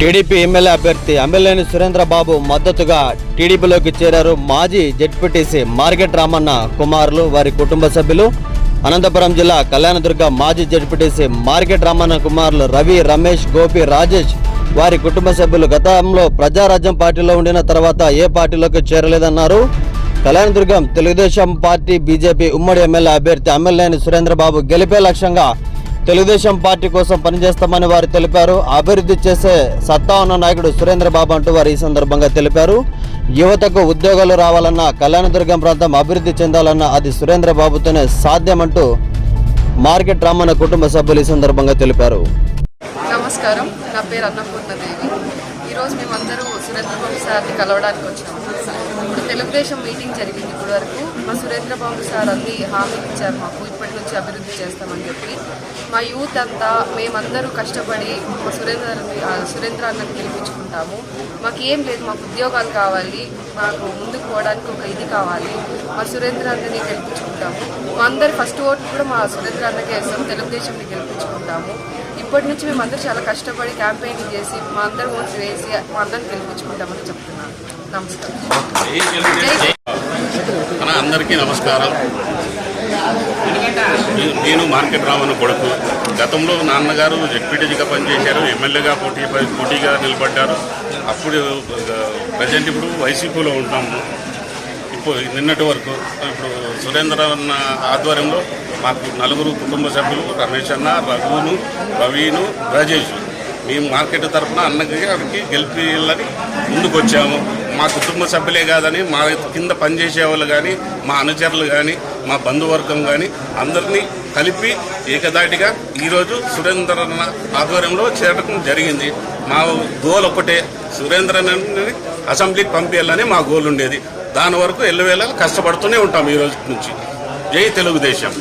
TDP MLA అభ్యర్థి అమ్మెల్యేని సురేంద్రబాబు మద్దతుగా టీడీపీలోకి చేరారు మాజీ జడ్పీటీసీ మార్కెట్ రామన్న కుమారులు వారి కుటుంబ సభ్యులు. అనంతపురం జిల్లా కళ్యాణదుర్గ మాజీ జడ్పీటీసీ మార్కెట్ రామన్న కుమారులు రవి రమేష్ గోపి రాజేష్ వారి కుటుంబ సభ్యులు గతంలో ప్రజారాజ్యం పార్టీలో ఉండిన తర్వాత ఏ పార్టీలోకి చేరలేదన్నారు. కళ్యాణదుర్గం తెలుగుదేశం పార్టీ బీజేపీ ఉమ్మడి ఎమ్మెల్యే అభ్యర్థి అమ్మెల్యేని సురేంద్రబాబు గెలిపే లక్ష్యంగా తెలుగుదేశం పార్టీ కోసం పనిచేస్తామని వారు తెలిపారు. అభివృద్ధి చేసే సత్తా ఉన్న నాయకుడు సురేంద్రబాబు అంటూ వారు ఈ సందర్భంగా తెలిపారు. యువతకు ఉద్యోగాలు రావాలన్నా కళ్యాణదుర్గం ప్రాంతం అభివృద్ధి చెందాలన్నా అది సురేంద్రబాబుతోనే సాధ్యమంటూ మార్కెట్ రామన్న కుటుంబ సభ్యులు ఈ సందర్భంగా తెలిపారు. నమస్కారం. నా పేరు అన్నపూర్ణదేవి. ఈరోజు మేమందరూ సురేంద్రబాబు సార్ని కలవడానికి వచ్చాము తెలుగుదేశం మీటింగ్ జరిగింది ఇప్పటి వరకు. మా సురేంద్రబాబు సార్ అన్ని హామీలు ఇచ్చారు మాకు. ఇప్పటి నుంచి అభివృద్ధి చేస్తామని చెప్పి. మా యూత్ అంతా మేమందరూ కష్టపడి మా సురేంద్ర సురేంద్ర అన్నకు గెలిపించుకుంటాము మాకు ఏం లేదు మాకు ఉద్యోగాలు కావాలి. మాకు ముందుకు పోవడానికి ఒక ఇది కావాలి. మా సురేంద్ర అన్నని గెలిపించుకుంటాము. మా అందరు ఫస్ట్ ఓటు కూడా మా సురేంద్ర అన్నకే వేస్తాం తెలుగుదేశంని గెలిపించుకుంటాము. ఇప్పటి నుంచి మేమందరూ చాలా కష్టపడి క్యాంపెయినింగ్ చేసి మా అందరు ఓట్లు వేసి మా అందరిని గెలిపించుకుంటామని చెప్తున్నాను. నమస్కారం. అందరికీ నమస్కారం. నేను- నేను మార్కెట్ రామన్న కొడుకు. గతంలో నాన్నగారు జడ్పీటీజీగా పనిచేశారు ఎమ్మెల్యేగా పోటీ పోటీగా నిలబడ్డారు. అప్పుడు ప్రజెంట్ ఇప్పుడు వైసీపీలో ఉంటాము ఇప్పుడు నిన్నటి వరకు ఇప్పుడు సురేంద్ర అన్న ఆధ్వర్యంలో మాకు నలుగురు కుటుంబ సభ్యులు రమేష్ అన్న రఘును రవీను రాజేష్. మేము మార్కెట్ తరఫున అన్నకి అక్కడికి గెలిపిల్లని ముందుకు వచ్చాము మా కుటుంబ సభ్యులే కాదని మా కింద పనిచేసే వాళ్ళు కానీ మా అనుచరులు కానీ మా బంధువర్గం కానీ అందరినీ కలిపి ఏకదాటిగా ఈరోజు సురేంద్ర అన్న ఆధ్వర్యంలో చేరడం జరిగింది. మా గోల్ ఒక్కటే సురేంద్రని అసెంబ్లీకి పంపించాలని మా గోల్ ఉండేది. దాని వరకు ఎల్లవేళ కష్టపడుతూనే ఉంటాం ఈ రోజు నుంచి. జై తెలుగుదేశం.